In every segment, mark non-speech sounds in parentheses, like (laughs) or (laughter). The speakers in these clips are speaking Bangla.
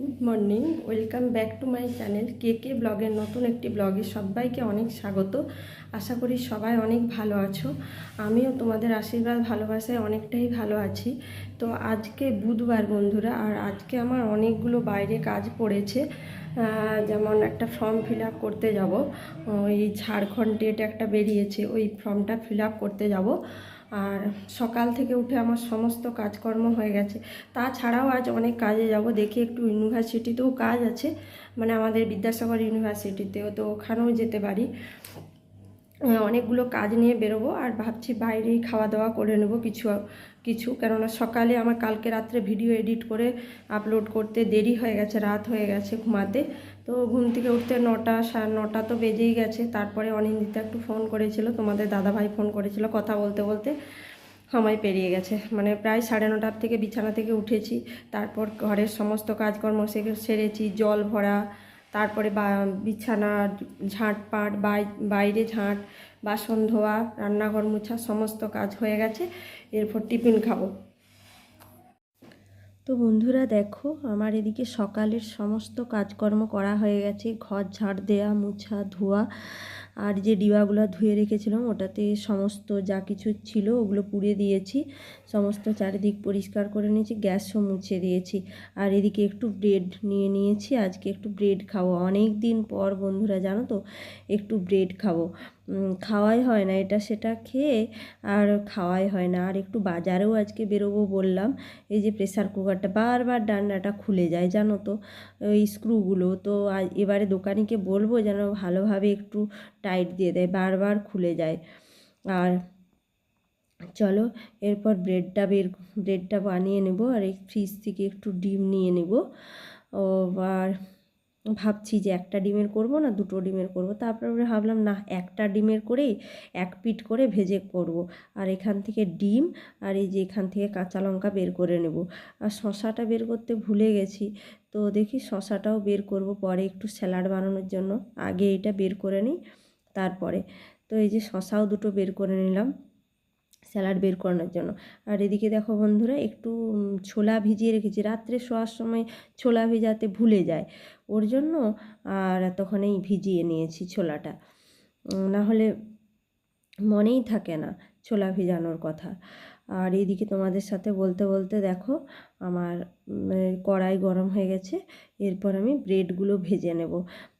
Good morning welcome back to my channel K K ব্লগের নতুন একটি ব্লগে সবাইকে অনেক স্বাগত। আশা করি সবাই অনেক ভালো আছো। আমিও তোমাদের আশীর্বাদ, ভালোবাসায় অনেকটাই ভালো আছি। তো আজকে বুধবার বন্ধুরা, আর আজকে আমার অনেকগুলো বাইরে কাজ পড়েছে। যেমন একটা ফর্ম ফিল করতে যাব। ওই ঝাড়খণ্ড ডেট একটা বেরিয়েছে, ওই ফর্মটা ফিল করতে যাব। আর সকাল থেকে উঠে আমার সমস্ত কাজকর্ম হয়ে গেছে। তাছাড়াও আজ অনেক কাজে যাব। দেখি একটু ইউনিভার্সিটিতেও কাজ আছে মানে আমাদের বিদ্যাসাগর ইউনিভার্সিটিতেও তো ওখানেও যেতে পারি। অনেকগুলো কাজ নিয়ে বেরোবো আর ভাবছি বাইরেই খাওয়া দাওয়া করে নেব কিছু কিছু। কেননা সকালে আমার কালকে রাত্রে ভিডিও এডিট করে আপলোড করতে দেরি হয়ে গেছে, রাত হয়ে গেছে ঘুমাতে। তো ঘুম থেকে উঠতে নটা, সাড়ে নটা তো বেজেই গেছে। তারপরে অনিন্দিতা একটু ফোন করেছিল, তোমাদের দাদাভাই ফোন করেছিল কথা বলতে বলতে। সময় পেরিয়ে গেছে। মানে প্রায় সাড়ে নটার থেকে বিছানা থেকে উঠেছি। তারপর ঘরের সমস্ত কাজকর্ম সেরেছি, জল ভরা। তারপরে বা বিছানা, ঝাঁটপাট, বাই- বাইরে ঝাঁট, বাসন ধোয়া, রান্নাঘর মোছা, সমস্ত কাজ হয়ে গেছে। এরপর টিফিন খাব। তো বন্ধুরা দেখো, আমার এদিকে সকালের সমস্ত কাজকর্ম করা হয়ে গেছে। ঘর ঝাড় দেয়া, মোছা, ধোয়া আর যে ডিবাগুলো ধুয়ে রেখেছিলাম, ওটাতে সমস্ত যা কিছু ছিল ওগুলো পুড়ে দিয়েছি। সমস্ত চারিদিক পরিষ্কার করে নিয়েছি, গ্যাসও মুছে দিয়েছি। আর এদিকে একটু ব্রেড নিয়ে নিয়েছি, আজকে একটু ব্রেড খাব। অনেক দিন পর বন্ধুরা জানো তো, একটু ব্রেড খাব। খাওয়াই হয় না, এটা সেটা খেয়ে আর খাওয়াই হয় না। আর একটু বাজারেও আজকে বেরোবো বললাম, এই যে প্রেসার কুকারটা বারবার ডান্ডাটা খুলে যায়, জানো তো, ওই স্ক্রুগুলো তো এবারে দোকানিকে বলব যেন ভালোভাবে একটু টাইট দিয়ে দেয়, বারবার খুলে যায়। আর চলো, এরপর ব্রেডটা বের ব্রেডটা বানিয়ে নেব, আর এই ফ্রিজ থেকে একটু ডিম নিয়ে নেব। ও, আর ভাবছি যে একটা ডিমের করব না, দুটো ডিমের করব। তারপরে ভাবলাম, না, একটা ডিমের করেই এক পিট করে ভেজে করব। আর এখান থেকে ডিম আর এই যে এখান থেকে কাঁচা লঙ্কা বের করে নেব। আর শশাটা বের করতে ভুলে গেছি। তো দেখি শশাটাও বের করব পরে একটু স্যালাড বানানোর জন্য। আগে এটা বের করে নিই, তারপরে। তো এই যে শশাও দুটো বের করে নিলাম। স্যালাড বের করানোর জন্য। আর এদিকে দেখো বন্ধুরা, একটু ছোলা ভিজিয়ে রেখেছি। রাত্রে শোয়ার সময় ছোলা ভেজাতে ভুলে যায় ওর জন্য। আর এতক্ষণেই ভিজিয়ে নিয়েছি ছোলাটা। না হলে মনেই থাকে না ছোলা ভিজানোর কথা। আর এইদিকে তোমাদের সাথে বলতে বলতে দেখো, আমার কড়াই গরম হয়ে গেছে। এরপর আমি ব্রেডগুলো ভেজে নেব।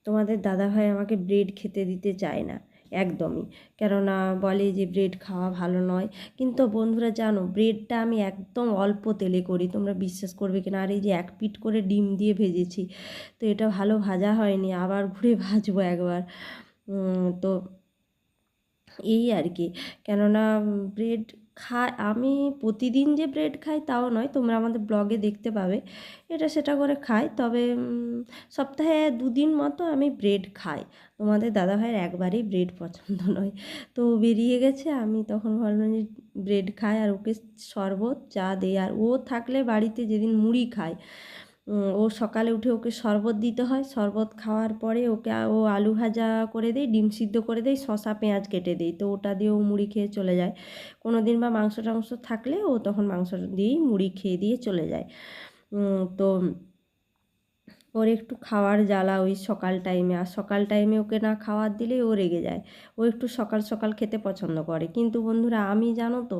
তোমাদের দাদাভাই আমাকে ব্রেড খেতে দিতে চায় না। একদমই। কেননা বলে যে ব্রেড খাওয়া ভালো নয়। কিন্তু বন্ধুরা জানো ব্রেডটা আমি একদম অল্প তেলে করি। তোমরা বিশ্বাস করবে কিনা? আর এই যে এক পিট করে ডিম দিয়ে ভেজেছি, তো এটা ভালো ভাজা হয়নি। আবার ঘুরে (laughs) ভাজবো একবার। তো এই আর কি। কেননা ব্রেড খাই, আমি প্রতিদিন যে ব্রেড খাই তাও নয়, তোমরা আমাদের ব্লগে দেখতে পাবে। এটা সেটা করে খাই, তবে সপ্তাহে দুদিন মতো আমি ব্রেড খাই। তোমাদের দাদাভাইয়ের একবারেই ব্রেড পছন্দ নয়। তো বেরিয়ে গেছে, আমি তখন ভাবলাম যে ব্রেড খাই আর ওকে শরবত, চা দেয় আর ও থাকলে বাড়িতে যেদিন মুড়ি খায় ও সকালে উঠে ওকে শরবত দিতে হয়। শরবত খাওয়ার পরে ওকে ও আলু ভাজা করে দেই ডিম সিদ্ধ করে দেয় শশা পেঁয়াজ কেটে দেয়। তো ওটা দিয়ে ও মুড়ি খেয়ে চলে যায়। কোনো দিন বা মাংস টাংস থাকলে ও তখন মাংস দিয়েই মুড়ি খেয়ে দিয়ে চলে যায়। তো ওর একটু খাওয়ার জ্বালা ওই সকাল টাইমে আর সকাল টাইমে ওকে না খাওয়ার দিলে ও রেগে যায়। ও একটু সকাল সকাল খেতে পছন্দ করে। কিন্তু বন্ধুরা, আমি জানো তো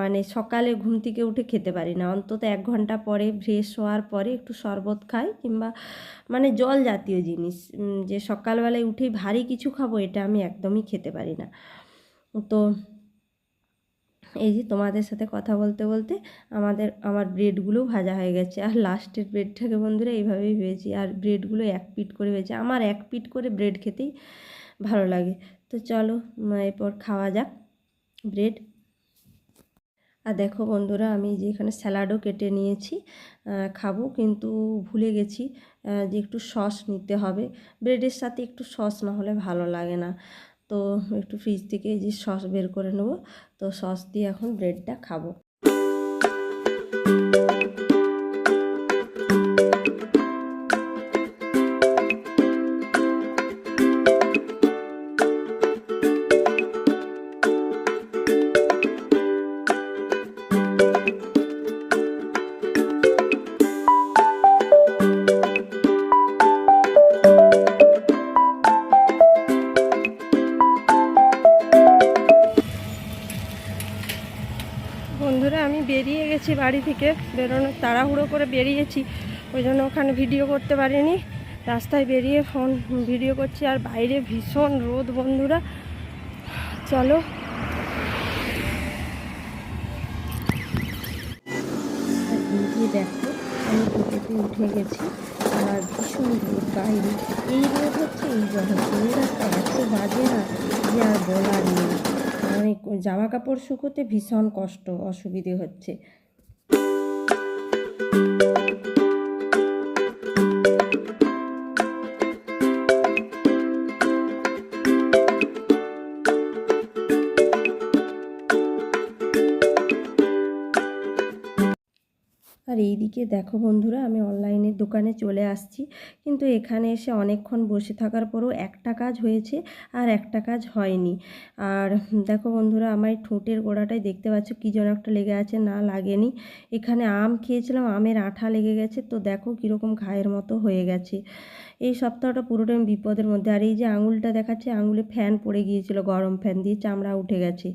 মানে সকালে ঘুম থেকে উঠে খেতে পারি না। অন্তত এক ঘণ্টা পরে ফ্রেশ হওয়ার পরে একটু শরবত খাই কিংবা মানে জল জাতীয় জিনিস। যে সকালবেলায় উঠেই ভারী কিছু খাব, এটা আমি একদমই খেতে পারি না। তো এই যে তোমাদের সাথে কথা বলতে বলতে আমাদের, আমার ব্রেডগুলোও ভাজা হয়ে গেছে। আর লাস্টের ব্রেডটাকে বন্ধুরা এইভাবেই ভেজেছি। আর ব্রেডগুলো এক পিট করে ভেজে আমার এক পিট করে ব্রেড খেতেই ভালো লাগে। তো চলো এরপর খাওয়া যাক ব্রেড আর দেখো বন্ধুরা, আমি যে এখানে স্যালাডও কেটে নিয়েছি খাব। কিন্তু ভুলে গেছি যে একটু সস নিতে হবে। ব্রেডের সাথে একটু সস না হলে ভালো লাগে না। তো একটু ফ্রিজ থেকে এই যে সস বের করে নেব। তো সস দিয়ে এখন ব্রেডটা খাব। বেরিয়েছি বাড়ি থেকে বেরোনোর তাড়াহুড়ো করে বেরিয়েছি। ওই জন্য ওখানে ভিডিও করতে পারিনি। রাস্তায় বেরিয়ে ফোন ভিডিও করছি আর বাইরে ভীষণ রোদ বন্ধুরা। চলো। দেখো, আমি টোটোতে উঠে গেছি। আর ভীষণ রোদ বাইরে। এই রোদ হচ্ছে এই রাস্তা এত বাজে না যে আর বলার নেই। মানে জামা কাপড় শুকোতে ভীষণ কষ্ট, অসুবিধে হচ্ছে। আর এইদিকে দেখো বন্ধুরা, আমি অনলাইনের দোকানে চলে আসছি। কিন্তু এখানে এসে অনেকক্ষণ বসে থাকার পরেও একটা কাজ হয়েছে আর একটা কাজ হয়নি। আর দেখো বন্ধুরা, আমার ঠোঁটের গোড়াটাই দেখতে পাচ্ছ কী যেন একটা লেগে আছে, না লাগেনি। এখানে আম খেয়েছিলাম, আমের আঠা লেগে গেছে। তো দেখো কীরকম ঘায়ের মতো হয়ে গেছে। এই সপ্তাহটা পুরোটাই বিপদের মধ্যে। আর এই যে আঙুলটা দেখাচ্ছে, আঙুলে ফ্যান পড়ে গিয়েছিল, গরম ফ্যান দিয়ে চামড়া উঠে গেছে।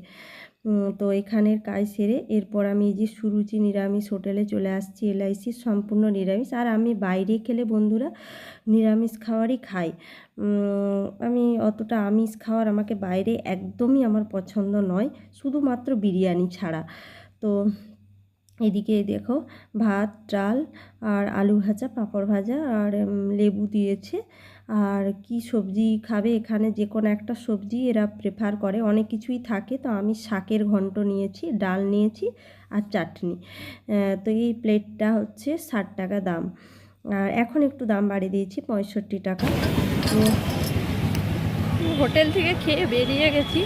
তো এখানের কাজ সেরে এরপর আমি এই যে সুরুচি নিরামিষ হোটেলে চলে আসছি এলআইসির সম্পূর্ণ নিরামিষ। আর আমি বাইরে খেলে বন্ধুরা নিরামিষ খাবারই খাই। আমি অতটা আমিষ খাওয়ার আমাকে বাইরে একদমই আমার পছন্দ নয়, শুধুমাত্র বিরিয়ানি ছাড়া। তো এদিকে দেখো, ভাত, ডাল আর আলু ভাজা, পাঁপড় ভাজা আর লেবু দিয়েছে। আর কি সবজি খাবে? এখানে যে কোনো একটা সবজি এরা প্রেফার করে। অনেক কিছুই থাকে। তো আমি শাকের ঘন্ট নিয়েছি, ডাল নিয়েছি আর চাটনি। তো এই প্লেটটা হচ্ছে ষাট টাকা দাম। আর এখন একটু দাম বাড়িয়ে দিয়েছি, পঁয়ষট্টি টাকা। হোটেল থেকে খেয়ে বেরিয়ে গেছি।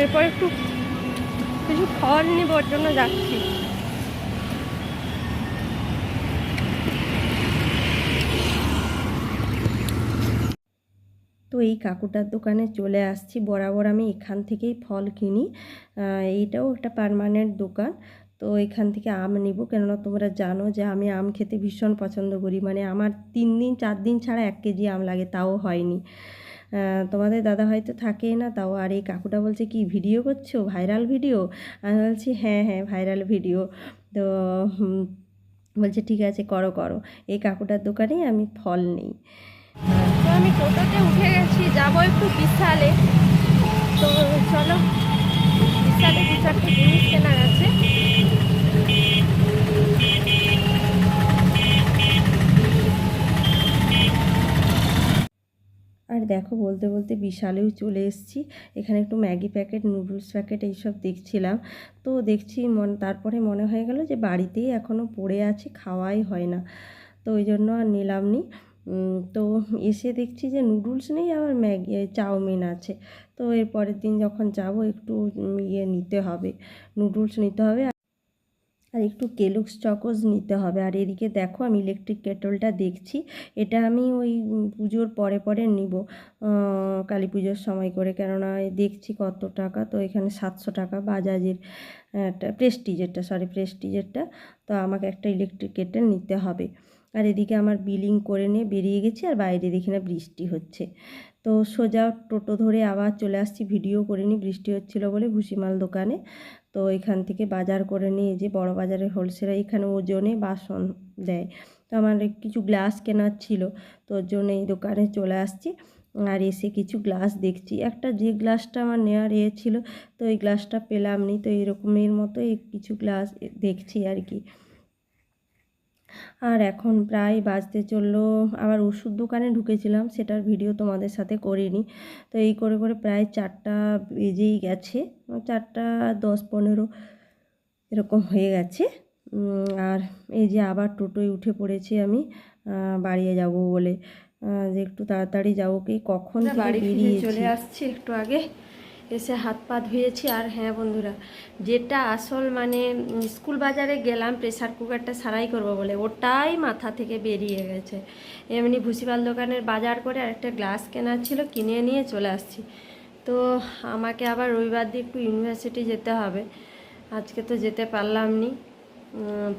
এরপর একটু কিছু ফল নিবার জন্য যাচ্ছি। তো এই কাকুটার দোকানে চলে আসছি। বরাবর আমি এখান থেকেই ফল কিনি। এইটাও একটা পার্মানেন্ট দোকান। তো এখান থেকে আম নিব। কেননা তোমরা জানো যে আমি আম খেতে ভীষণ পছন্দ করি। মানে আমার তিন দিন, চার দিন ছাড়া এক কেজি আম লাগে, তাও হয়নি। তোমাদের দাদা হয়তো থাকেই না, তাও আর এই কাকুটা বলছে, কি ভিডিও করছ? Viral video? আমি বলছি হ্যাঁ হ্যাঁ ভাইরাল ভিডিও। তো বলছে, ঠিক আছে, করো করো। এই কাকুটার দোকানেই আমি ফল নিই। আমি টোটোতে উঠে গেছি, যাব একটু বিশালে। তো চলো, বিশালে দু চারটে জিনিস কেনার আছে আর দেখো, বলতে বলতে বিশালেও চলে এসেছি। এখানে একটু ম্যাগি প্যাকেট, নুডলস প্যাকেট এইসব দেখছিলাম। তো দেখছি মন, তারপরে মনে হয়ে গেল যে বাড়িতেই এখনও পড়ে আছে, খাওয়াই হয় না। তো ওই জন্য আর নিলাম নি। তো এসে দেখছি যে নুডলস নেই, আবার ম্যাগি চাউমিন আছে। তো এর পরের দিন যখন যাব একটু ইয়ে নিতে হবে, নুডলস নিতে হবে। আর একটু কেলক্স চকোস নিতে হবে। আর এদিকে দেখো আমি ইলেকট্রিক কেটলটা দেখছি, এটা আমি ওই পুজোর পরে পরে নিব। কালী পুজোর সময় করে, কেননা দেখছি কত টাকা, তো এখানে সাতশো টাকা বাজাজের, একটা প্রেস্টিজেরটা সরি প্রেস্টিজেরটা তো আমাকে একটা ইলেকট্রিক কেটেল নিতে হবে। আর এদিকে আমার বিলিং করে নিয়ে বেরিয়ে গেছি আর বাইরে দেখি না বৃষ্টি হচ্ছে। তো সোজা টোটো ধরে আবার চলে আসছি, ভিডিও করিনি বৃষ্টি হচ্ছিল বলে ভুসিমাল দোকানে। তো এখান থেকে বাজার করে নিয়ে যে বড় বাজারে হোলসেল এখানে ওজনে বাসন দেয়। তো আমার কিছু গ্লাস কেনার ছিল, তো ওর জন্য এই দোকানে চলে আসছি আর এসে কিছু গ্লাস দেখছি। একটা যে গ্লাসটা আমার নেওয়ার এ ছিল, তো এই গ্লাসটা পেলাম নি, তো এরকমের মতো কিছু গ্লাস দেখছি আর কি। আর এখন প্রায় বাজতে চলল আবার ওষুধ দোকানে ঢুকেছিলাম সেটার ভিডিও তোমাদের সাথে করিনি। তো এই করে করে প্রায় চারটা বেজেই গেছে চারটা দশ পনেরো এরকম হয়ে গেছে। আর এই যে আবার টোটোয় উঠে পড়েছি আমি বাড়িয়ে যাব বলে। যে একটু তাড়াতাড়ি যাব কি কখন বাড়ি ফিরে বেরিয়েছি? চলে আসছি একটু আগে। এসে হাত পা ধুয়েছি। আর হ্যাঁ বন্ধুরা, যেটা আসল মানে স্কুল বাজারে গেলাম, প্রেসার কুকারটা সারাই করব বলে। ওটাই মাথা থেকে বেরিয়ে গেছে। এমনি ভুসিপাল দোকানের বাজার করে আরেকটা গ্লাস কেনার ছিল, কিনে নিয়ে চলে আসছি। তো আমাকে আবার রবিবার দিয়ে একটু ইউনিভার্সিটি যেতে হবে। আজকে তো যেতে পারলাম নি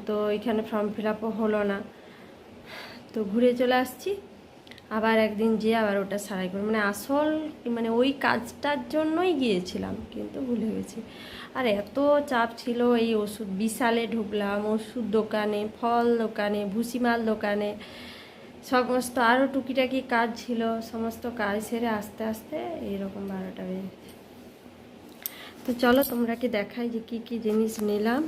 তো এখানে ফর্ম ফিল হলো না। তো ঘুরে চলে আসছি। আবার একদিন যেয়ে আবার ওটা সারাই করব মানে আসল মানে ওই কাজটার জন্যই গিয়েছিলাম, কিন্তু ভুলে গেছি। আর এত চাপ ছিল এই ওষুধ, বিশালে ঢুকলাম, ওষুধ দোকানে, ফল দোকানে, ভুসিমাল দোকানে, সমস্ত আরও টুকিটাকি কাজ ছিল, সমস্ত কাজ সেরে আস্তে আস্তে এইরকম বারোটা বেজেছে তো চলো তোমরা কি দেখাই যে কি কি জিনিস নিলাম।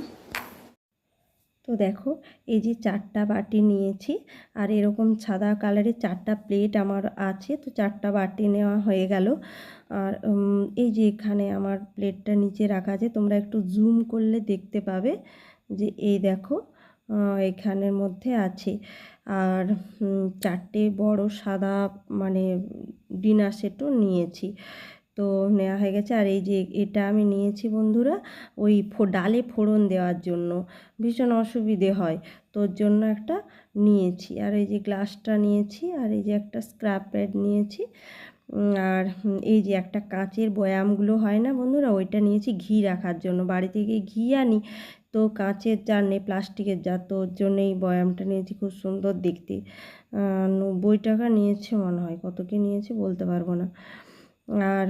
তো দেখো, এই যে চারটা বাটি নিয়েছি আর এরকম সাদা কালারের চারটা প্লেট আমার আছে, তো চারটা বাটি নেওয়া হয়ে গেল। আর এই যে এখানে আমার প্লেটটা নিচে রাখা আছে, তোমরা একটু জুম করলে দেখতে পাবে যে এই দেখো এখানের মধ্যে আছে। আর চারটে বড় সাদা মানে ডিনার সেটও নিয়েছি। তো নেওয়া হয়ে গেছে। আর এই যে এটা আমি নিয়েছি বন্ধুরা, ওই ডালে ফোড়ন দেওয়ার জন্য। ভীষণ অসুবিধে হয়। তোর জন্য একটা নিয়েছি। আর এই যে গ্লাসটা নিয়েছি, আর এই যে একটা স্ক্রাব প্যাড নিয়েছি। আর এই যে একটা কাঁচের বয়ামগুলো হয় না বন্ধুরা, ওইটা নিয়েছি ঘি রাখার জন্য। বাড়ি থেকে ঘি আনি, তো কাঁচের জার নেই, প্লাস্টিকের জার। তো ওর জন্য এই বয়ামটা নিয়েছি খুব সুন্দর দেখতে। নব্বই টাকা নিয়েছে মনে হয়, কত কি নিয়েছে বলতে পারব না। আর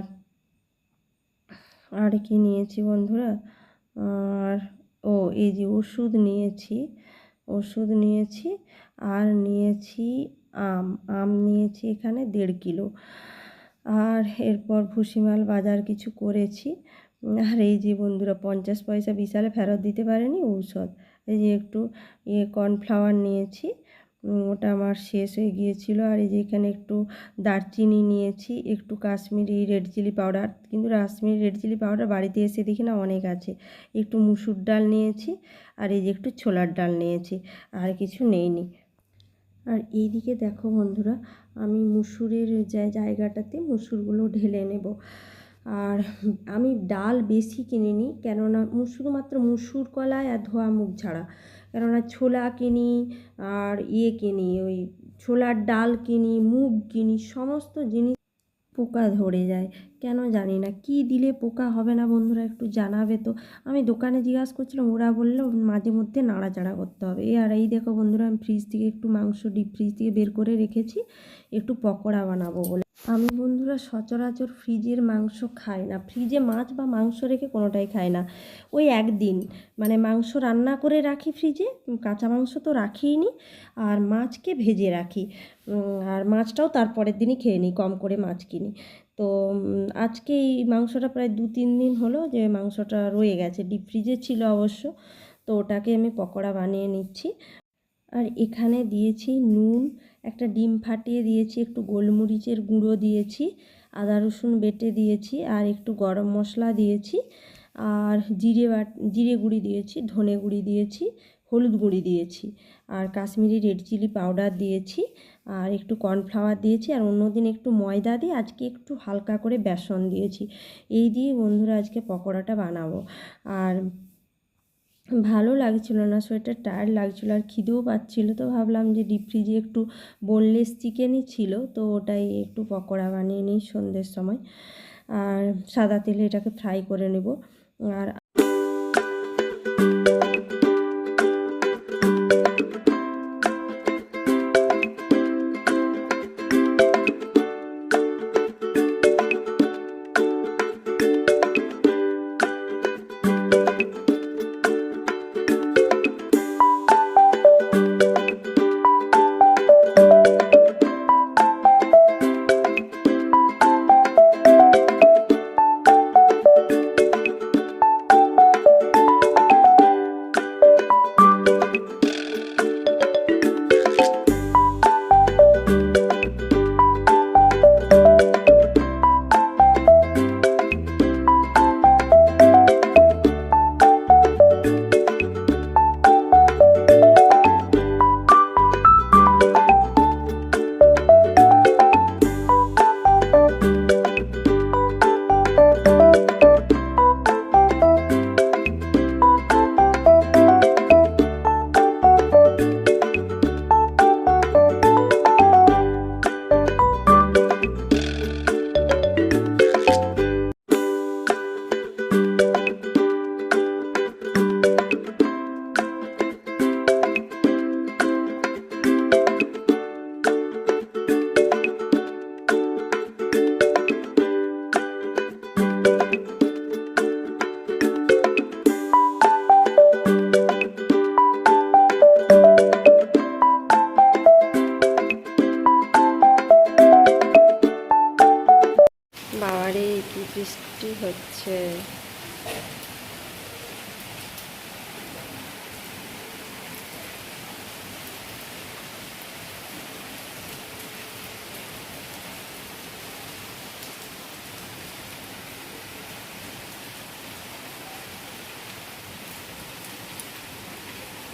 আর কি নিয়েছি বন্ধুরা? আর, ও, এই যে ওষুধ নিয়েছি ওষুধ নিয়েছি আর নিয়েছি আম আম নিয়েছি এখানে দেড় কিলো। আর এরপর ভুসিমাল বাজার কিছু করেছি। আর এই যে বন্ধুরা, পঞ্চাশ পয়সা বিশালে ফেরত দিতে পারেনি ঔষধ। এই যে একটু ইয়ে কর্নফ্লাওয়ার নিয়েছি। ওটা আমার শেষ হয়ে গিয়েছিল। আর এই যে এখানে একটু দারচিনি নিয়েছি, একটু কাশ্মীরি রেড চিলি পাউডার কিন্তু কাশ্মীরি রেড চিলি পাউডার বাড়িতে এসে দেখি না অনেক আছে। একটু মুসুর ডাল নিয়েছি আর এই যে একটু ছোলার ডাল নিয়েছি, আর কিছু নেইনি। আর এইদিকে দেখো বন্ধুরা, আমি মুসুরের জায়গাটাতে মুসুরগুলো ঢেলে নেব। আর আমি ডাল বেশি কিনিনি, কেননা মু- শুধুমাত্র মুসুর কলাই আর ধোয়া মুখ ছাড়া কেননা ছোলা কিনি আর ইয়ে কিনি, ওই ছোলার ডাল কিনি, মুগ কিনি, সমস্ত জিনিস পোকা ধরে যায়। কেন জানি না, কি দিলে পোকা হবে না বন্ধুরা একটু জানাবে তো। আমি দোকানে জিজ্ঞাসা করছিলাম, ওরা বলল মাঝে মধ্যে নাড়াচাড়া করতে হবে। এই আর এই দেখো বন্ধুরা, আমি ফ্রিজ থেকে একটু মাংস ডিপ ফ্রিজ থেকে বের করে রেখেছি, একটু পকোড়া বানাবো বলে। আমি বন্ধুরা সচরাচর ফ্রিজের মাংস খাই না। ফ্রিজে মাছ বা মাংস রেখে কোনোটাই খাই না। ওই একদিন মানে মাংস রান্না করে রাখি ফ্রিজে কাঁচা মাংস তো রাখিই নি আর মাছকে ভেজে রাখি। আর মাছটাও তারপরের দিনই খেয়ে নিই, কম করে মাছ কিনি। তো আজকে এই মাংসটা প্রায় দু তিন দিন হলো যে মাংসটা রয়ে গেছে ডিপ ফ্রিজে ছিল অবশ্য। তো ওটাকে আমি পকোড়া বানিয়ে নিচ্ছি। আর এখানে দিয়েছি নুন, একটা ডিম ফাটিয়ে দিয়েছি, একটু গোলমরিচের গুঁড়ো দিয়েছি, আদা রসুন বেটে দিয়েছি, আর একটু গরম মশলা দিয়েছি, আর জিরে বাট, জিরে গুঁড়ি দিয়েছি, ধনে গুঁড়ি দিয়েছি, হলুদ গুঁড়ি দিয়েছি, আর কাশ্মীরি রেড চিলি পাউডার দিয়েছি আর একটু কর্নফ্লাওয়ার দিয়েছি আর অন্যদিন একটু ময়দা দিয়ে আজকে একটু হালকা করে বেসন দিয়েছি। এই দিয়ে বন্ধুরা আজকে পকোড়াটা বানাবো। আর ভালো লাগছিল না, সোয়েটার টায়ার্ড লাগছিল আর খিদেও পাচ্ছিল। তো ভাবলাম যে ডিপ ফ্রিজে একটু বোনলেস চিকেনই ছিল, তো ওটাই একটু পকোড়া বানিয়ে নিই সন্ধ্যের সময়। আর সাদা তেলে এটাকে ফ্রাই করে নেব। আর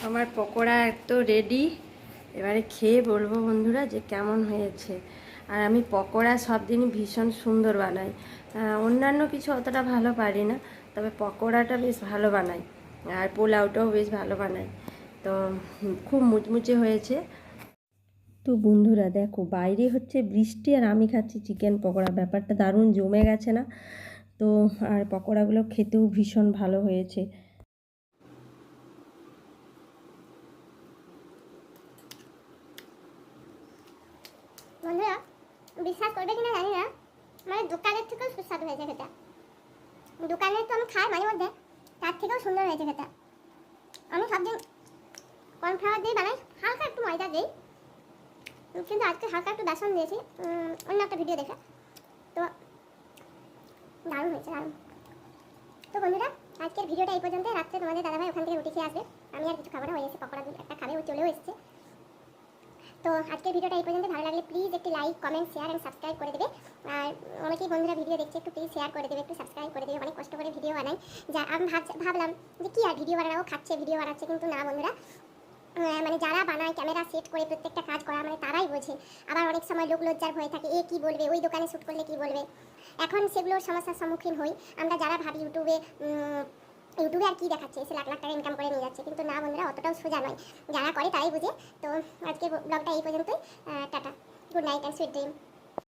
আমার পকোড়া একটু রেডি এবারে খেয়ে বলব বন্ধুরা যে কেমন হয়েছে। আর আমি পকোড়া সব দিনই ভীষণ সুন্দর বানাই। অন্যান্য কিছু অতটা ভালো পারি না, তবে পকোড়াটা বেশ ভালো বানাই। আর পোলাওটাও বেশ ভালো বানাই। তো খুব মুচমুচে হয়েছে। তো বন্ধুরা দেখো, বাইরে হচ্ছে বৃষ্টি আর আমি খাচ্ছি চিকেন পকোড়া। ব্যাপারটা দারুণ জমে গেছে না? তো, আর পকোড়াগুলো খেতেও ভীষণ ভালো হয়েছে। বন্ধুরা, বিশ্বাস করবে কিনা জানি না মানে দোকানের থেকেও সুস্বাদু হয়েছে খেতে। দোকানে তো আমি খাই মাঝে মধ্যে, তার থেকেও সুন্দর হয়েছে খেতে। আমি সব দিন কর্নফ্লাওয়ার দিয়ে বানাই, হালকা একটু ময়দা দিই। কিন্তু আজকে হালকা একটু বেসন দিয়েছি অন্য একটা ভিডিও দেখে। তো দারুণ হয়েছে, দারুণ। তো বন্ধুরা, আজকের ভিডিওটা এই পর্যন্ত রাত্রে তোমাদের দাদাভাই ওখান থেকে রুটি খেয়ে আসবে। আমি আর কিছু খাব না হয়ে গেছে পকোড়া একটা খাবে, ও চলেও এসছে। তো আজকের ভিডিওটা এই পর্যন্ত। ভালো লাগলে প্লিজ একটি like comment share and subscribe করে দেবে। আর অনেকেই বন্ধুরা ভিডিও দেখছে, একটু প্লিজ শেয়ার করে দেবে, একটু সাবস্ক্রাইব করে দেবে। অনেক কষ্ট করে ভিডিও বানাই যা, আমি ভাবলাম যে কি আর ভিডিও বানানো খাচ্ছে ভিডিও বানাচ্ছে, কিন্তু না বন্ধুরা। মানে যারা বানায় ক্যামেরা সেট করে প্রত্যেকটা কাজ করা মানে তারাই বোঝে। আবার অনেক সময় লোক লজ্জার ভয় থাকে, এ কি বলবে? ওই দোকানে শ্যুট করলে কি বলবে? এখন সেগুলোর সমস্যার সম্মুখীন হই। আমরা যারা ভাবি ইউটিউবে ইউটিউবে আর কি দেখাচ্ছে এসে লাখ লাখ টাকা ইনকাম করে নিয়ে যাচ্ছে। কিন্তু না বন্ধুরা, অতটাও সোজা নয়। যারা করে তারাই বুঝে। তো আজকে ব্লগটা এই পর্যন্তই। Tata. Good night and sweet dream